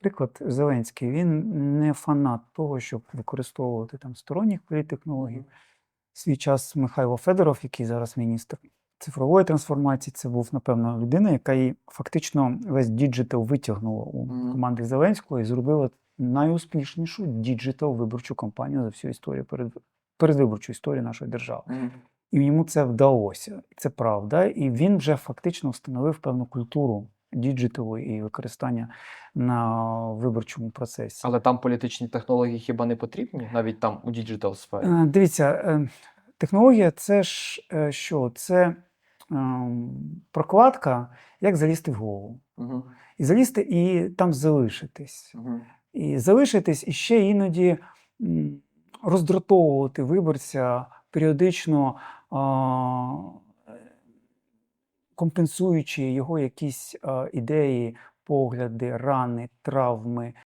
Приклад Зеленський, він не фанат того, щоб використовувати там сторонніх політтехнологій. Свій час Михайло Федоров, який зараз міністр цифрової трансформації, це був, напевно, людина, яка і фактично весь діджитал витягнула у команди Зеленського і зробила найуспішнішу діджитал виборчу кампанію за всю історію перед, передвиборчу історію нашої держави. І йому це вдалося, це правда. І він вже фактично встановив певну культуру діджиталу і використання на виборчому процесі. Але там політичні технології хіба не потрібні, навіть там у діджитал сфері. Е, Дивіться, е, технологія це ж е, що? Це прокладка, як залізти в голову. Мгм. І залізти і там залишитись. Мгм. І залишитись і ще іноді роздратовувати виборця періодично компенсуючи його якісь ідеї, погляди, рани, травми,